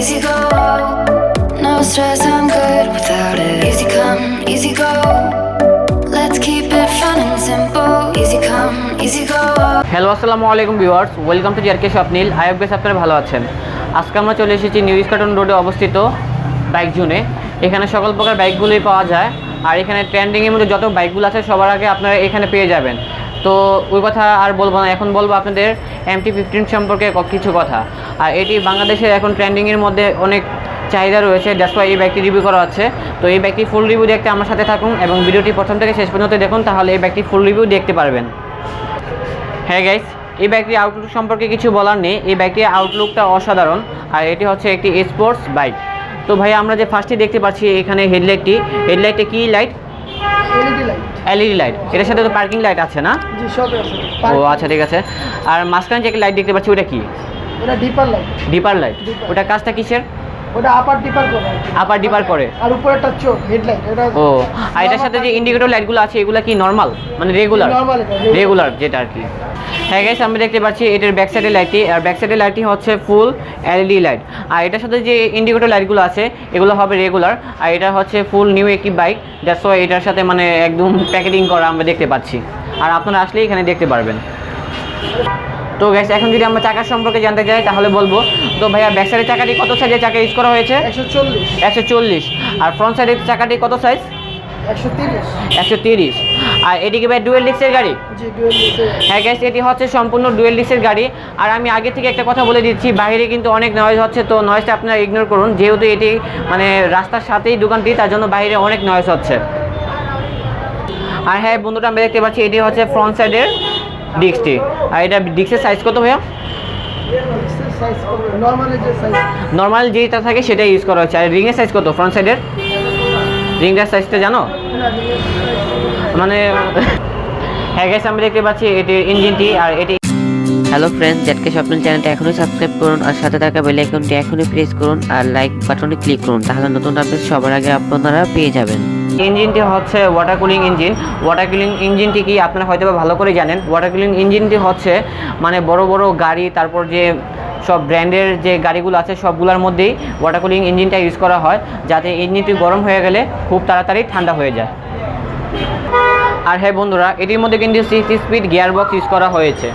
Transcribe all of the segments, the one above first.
easy go. No stress, I'm good without it. Easy come, easy go. Hello আসসালামু আলাইকুম viewers welcome to GRK Swapnil IF base আপনারা ভালো আছেন। আজকে আমরা চলে এসেছি নিউ ইস্কাটন রোডে অবস্থিত বাইক জোনে এখানে সকল প্রকার বাইকগুলোই পাওয়া যায়। আর এখানে ট্রেন্ডিংয়ের মধ্যে যত বাইকগুলো আছে সবার আগে আপনারা এখানে পেয়ে যাবেন। তো ওই কথা আর বলব না। এখন বলব আপনাদের এমটি ফিফটিন সম্পর্কে কিছু কথা। আর এটি বাংলাদেশের এখন ট্রেন্ডিংয়ের মধ্যে অনেক চাহিদা রয়েছে। দ্যাটস এই বাইকটি রিভিউ করা হচ্ছে। তো এই বাইকটি ফুল রিভিউ দেখতে আমার সাথে থাকুন এবং ভিডিওটি প্রথম থেকে শেষ পর্যন্ত দেখুন, তাহলে এই বাইকটি ফুল রিভিউ দেখতে পারবেন। হ্যাঁ গাইস এই বাইকটির আউটলুক সম্পর্কে কিছু বলার নেই। এই বাইকটির আউটলুকটা অসাধারণ। আর এটি হচ্ছে একটি স্পোর্টস বাইক তো ভাই আমরা যে ফার্স্টে দেখতে পাচ্ছি এখানে হেডলাইটটি হেডলাইটে কি লাইট এলইডি লাইট এলইডি এটার সাথে তো পার্কিং লাইট আছে না? জি সবই আছে। ও আচ্ছা ঠিক আছে। আর মাঝখানে যে লাইট দেখতে পাচ্ছি ওটা কি? ওটা ডিপার লাইট ডিপার লাইট ওটা কাজটা কিসের? ওটা আপার ডিপার করে আপার ডিপার করে? আর উপরে একটা চোখ হেডলাইট এটা ও আর এটার সাথে যে ইন্ডিকেটর লাইটগুলো আছে এগুলো কি নর্মাল মানে রেগুলার রেগুলার যেটা আর কি। হ্যাঁ গাইস আমরা দেখতে পাচ্ছি এটার ব্যাক সাইডের লাইটটি আর ব্যাক সাইডের লাইটটি হচ্ছে ফুল এলইডি লাইট আর এটার সাথে যে ইন্ডিকেটর লাইটগুলো আছে এগুলো হবে রেগুলার আর এটা হচ্ছে ফুল নিউ একটি বাইক দ্যাটস ওয়াই এটার সাথে মানে একদম প্যাকেটিং করা আমরা দেখতে পাচ্ছি। আর আপনারা আসলেই এখানে দেখতে পারবেন। তো গ্যাস এখন যদি আমরা চাকার সম্পর্কে জানতে চাই তাহলে বলব তো ভাইয়া ব্যাক সাইডের চাকাটি কত সাইজের চাকা ইউজ করা হয়েছে? একশো চল্লিশ। আর ফ্রন্ট সাইডের চাকাটি কত সাইজ একশো তিরিশ। আর এদিকে ভাই ডুয়েল ডিক্সের গাড়ি? হ্যাঁ গ্যাস এটি হচ্ছে সম্পূর্ণ ডুয়েল ডিক্সের গাড়ি। আর আমি আগে থেকে একটা কথা বলে দিচ্ছি বাইরে কিন্তু অনেক নয়েজ হচ্ছে তো নয়েজটা আপনারা ইগনোর করুন। যেহেতু এটি মানে রাস্তার সাথেই দোকানটি তার জন্য বাইরে অনেক নয়েজ হচ্ছে। আর হ্যাঁ বন্ধুটা আমরা দেখতে পাচ্ছি এটি হচ্ছে ফ্রন্ট সাইডের ডিক্সটি আর এটা ডিক্সের সাইজ কত ভাইয়া? নর্মালি যেটা থাকে সেটাই ইউজ করা হচ্ছে আর রিংয়ের সাইজ কত ফ্রন্ট সাইডের রিংটার সাইজটা জানো? মানে হ্যাঁ গ্যাস আমি দেখতে পাচ্ছি এটির ইঞ্জিনটি আর এটি হ্যালো ফ্রেন্ডস জেটকে স্বপ্ন চ্যানেলটা এখনই সাবস্ক্রাইব করুন আর সাথে থাকা বেল আইকনটি এখনই প্রেস করুন আর লাইক বাটনে ক্লিক করুন। তাহলে নতুন আপডেট সবার আগে আপনারা পেয়ে যাবেন। ইঞ্জিনটি হচ্ছে water cooling engine water cooling ইঞ্জিনটি কি আপনারা হয়তো ভালো করে জানেন। ওয়াটার কুলিং ইঞ্জিনটি হচ্ছে মানে বড় বড় গাড়ি, তারপর যে সব ব্র্যান্ডের যে গাড়িগুলো আছে, সবগুলোর মধ্যেই ওয়াটার কুলিং ইঞ্জিনটা ইউজ করা হয়। যাতে ইঞ্জিনটি গরম হয়ে গেলে খুব তাড়াতাড়ি ঠান্ডা হয়ে যায়। আর হ্যাঁ বন্ধুরা, এটির মধ্যে কিন্তু sixty speed gear box use করা হয়েছে।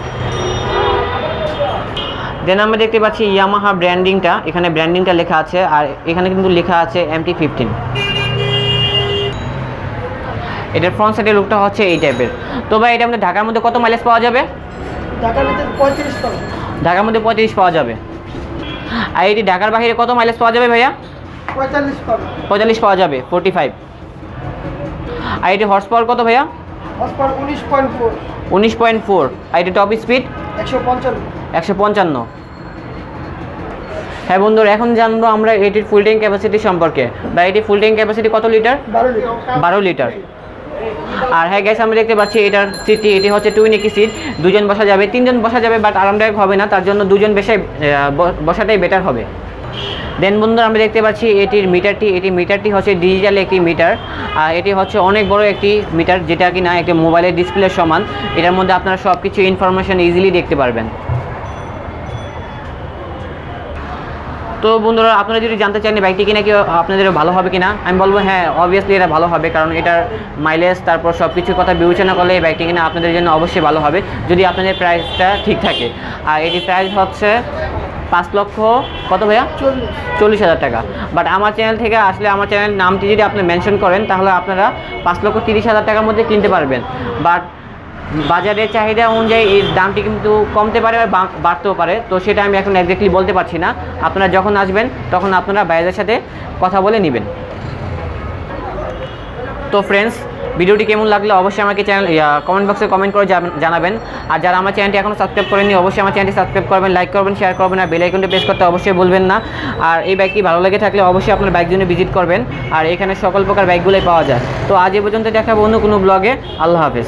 দেন আমরা দেখতে পাচ্ছি ইয়ামাহা ব্র্যান্ডিংটা এখানে ব্র্যান্ডিংটা লেখা আছে, আর এখানে কিন্তু লেখা আছে এমটি ফিফটিন এটার ফ্রন্ট সাইডের লুকটা হচ্ছে এই টাইপের তো ভাই এটা আমাদের ঢাকার মধ্যে কত মাইলেজ পাওয়া যাবে? ঢাকার পঁয়ত্রিশ মধ্যে পঁয়ত্রিশ পাওয়া যাবে। আর এটি ঢাকার বাইরে কত মাইলেজ পাওয়া যাবে ভাইয়া? পঁয়তাল্লিশ পাওয়া যাবে। ফোরটি ফাইভ আর এটি হর্স পাওয়ার কত ভাইয়া? উনিশ পয়েন্ট ফোর উনিশ পয়েন্ট ফোর আর এটি টপ স্পিড একশো পঞ্চান্ন। একশো পঞ্চান্ন। হ্যাঁ বন্ধুরা এখন জানব আমরা এটির ফুল ট্যাঙ্ক ক্যাপাসিটি সম্পর্কে। বা এটির ফুল ট্যাঙ্ক ক্যাপাসিটি কত লিটার বারো লিটার আর হ্যাঁ গ্যাস আমরা দেখতে পাচ্ছি এটার সিটটি এটি হচ্ছে টুইন একই সিট দুজন বসা যাবে, তিনজন বসা যাবে বাট আরামদায়ক হবে না, তার জন্য দুজন বেশাই বসাটাই বেটার হবে। দেন বন্ধুরা আমরা দেখতে পাচ্ছি এটির মিটারটি এটি মিটারটি হচ্ছে ডিজিটাল একটি মিটার আর এটি হচ্ছে অনেক বড় একটি মিটার যেটা কি না একটি মোবাইলের ডিসপ্লের সমান। এটার মধ্যে আপনারা সব কিছু ইনফরমেশন ইজিলি দেখতে পারবেন। তো বন্ধুরা আপনারা যদি জানতে চান এই বাইকটি কিনা কি আপনাদের ভালো হবে কিনা আমি বলব হ্যাঁ অবভিয়াসলি এটা ভালো হবে কারণ এটার মাইলেজ তারপর সব কিছুর কথা বিবেচনা করলে এই বাইকটি কিনা আপনাদের জন্য অবশ্যই ভালো হবে যদি আপনাদের প্রাইসটা ঠিক থাকে। আর এটির প্রাইস হচ্ছে পাঁচ লক্ষ কত ভাইয়া? চল্লিশ। চল্লিশ হাজার টাকা। বাট আমার চ্যানেল থেকে আসলে আমার চ্যানেল নামটি যদি আপনি মেনশন করেন তাহলে আপনারা পাঁচ লক্ষ তিরিশ হাজার টাকার মধ্যে কিনতে পারবেন। বাট বাজারের চাহিদা অনুযায়ী এই দামটি কিন্তু কমতে পারে বা বাড়তেও পারে। তো সেটা আমি এখন একজাক্টলি বলতে পারছি না। আপনারা যখন আসবেন, তখন আপনারা বাইরের সাথে কথা বলে নেবেন। তো ফ্রেন্ডস ভিডিওটি কেমন লাগলে অবশ্যই আমাকে চ্যানেল কমেন্ট বক্সে কমেন্ট করে জান- জানাবেন। আর যারা আমার চ্যানেলটি এখনও সাবস্ক্রাইব করেননি, অবশ্যই আমার চ্যানেলটি সাবস্ক্রাইব করবেন লাইক করবেন শেয়ার করবেন, আর বেল আইকনটি প্রেস করতে অবশ্যই ভুলবেন না। আর এই বাইকটি ভালো লেগে থাকলে অবশ্যই আপনার বাইক জন্য ভিজিট করবেন। আর এখানে সকল প্রকার বাইকগুলোই পাওয়া যায়। তো আজ এ পর্যন্ত দেখাবো অন্য কোনো ব্লগে আল্লাহ হাফেজ।